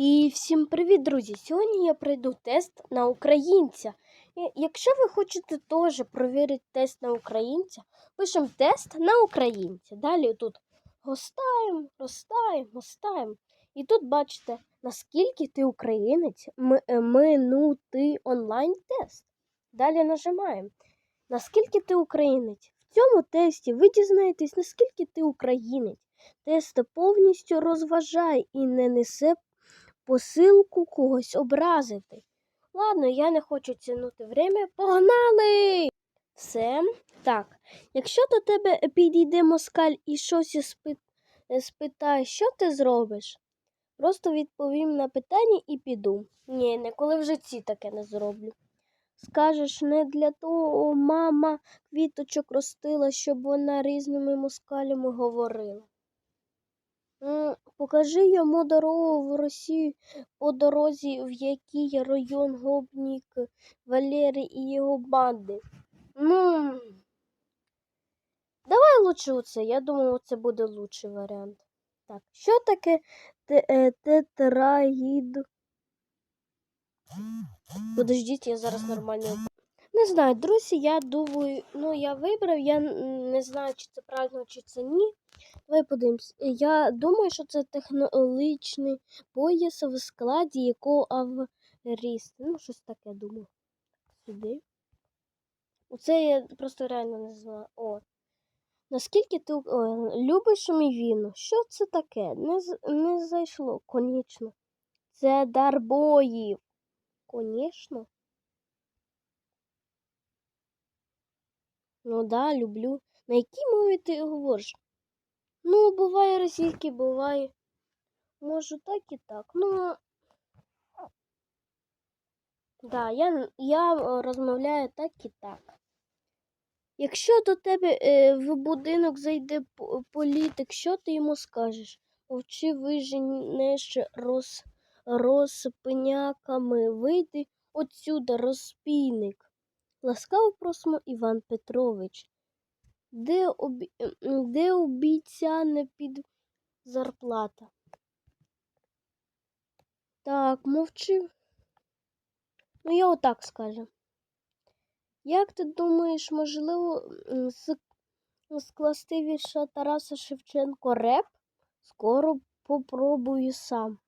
І всім привіт, друзі! Сьогодні я пройду тест на українця. І якщо ви хочете теж провірити тест на українця, пишемо тест на українця. Далі тут гостаємо, ростаємо, гостаємо. І тут бачите, наскільки ти українець, е, минутий онлайн-тест. Далі нажимаємо. Наскільки ти українець? В цьому тесті ви дізнаєтесь, наскільки ти українець. Тест повністю розважає і не несе посилку когось образити. Ладно, я не хочу тягнути время. Погнали! Все. Так, якщо до тебе підійде москаль і щось спи- спитає, що ти зробиш? Просто відповім на питання і піду. Ні, ніколи в житті таке не зроблю. Скажеш, не для того мама квіточок ростила, щоб вона різними москалями говорила. Покажи йому дорогу в Росію по дорозі, в якій район Гопнік Валерій і його банди. Ну, давай лучше оце. Я думаю, це буде лучший варіант. Так, що таке е, тетраїд? Подождіть, я зараз нормально. Не знаю, друзі, я думаю, ну я вибрав, я не знаю, чи це правильно, чи це ні. Давай подивимось. Я думаю, що це технологічний пояс, в складі якого авріст. Ну, щось таке думаю. Сюди. Оце я просто реально не знаю. О. Наскільки ти о, любиш мівіну? Що це таке? Не, не зайшло, конечно. Це дар боїв. Конечно. Ну да, люблю. На якій мові ти говориш? Ну, буває російський, буває. Можу так і так. Ну. Да, я, я е, розмовляю так і так. Якщо до тебе е, в будинок зайде політик, що ти йому скажеш? Мовчи, виженеш роз, розпиняками, вийди отсюда, розпійник. Ласкаво просимо Іван Петрович. Де, обі... м, де обіцяне під зарплата? Так, мовчи. Ну, я отак скажу. Як ти думаєш, можливо, м, с- скласти вірша Тараса Шевченко реп? Скоро попробую сам.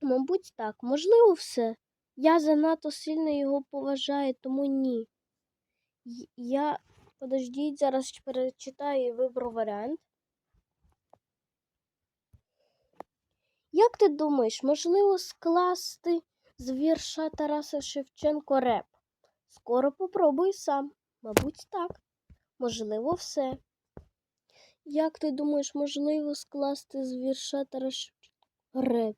Мабуть, так. Можливо, все. Я занадто сильно його поважаю, тому ні. Я, подождіть, зараз перечитаю і виберу варіант. Як ти думаєш, можливо скласти з вірша Тараса Шевченко реп? Скоро попробую сам. Мабуть, так. Можливо, все. Як ти думаєш, можливо скласти з вірша Тараса Шевченко реп?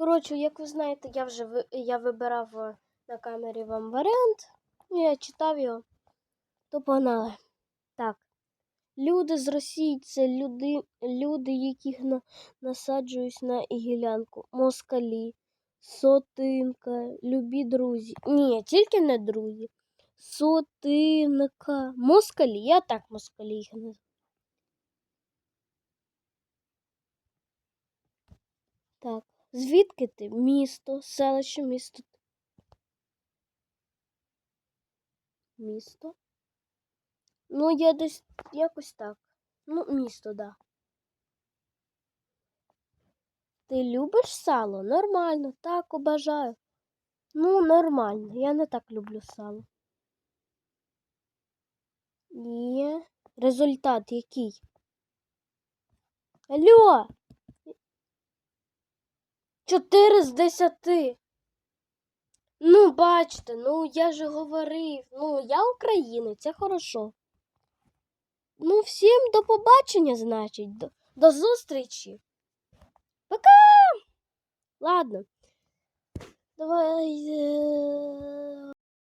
Коротше, як ви знаєте, я вже ви- я вибирав е, на камері вам варіант. Я читав його. То погнали. Так. Люди з Росії це люди, люди яких на, насаджують на гілянку. Москалі, сотинка, любі друзі. Ні, тільки не друзі. Сотинка. Москалі. Я так москалі їх називаю. Так. Звідки ти? Місто, селище, місто. Місто. Ну, я десь якось так. Ну, місто, да. Ти любиш сало? Нормально, так, обажаю. Ну, нормально. Я не так люблю сало. Ні. Результат який? Алло! Чотири з десяти. Ну, бачите, ну я же говорив. Ну, я українець, це хорошо. Ну, всім до побачення, значить. До, до зустрічі. Пока! Ладно. Давай. е,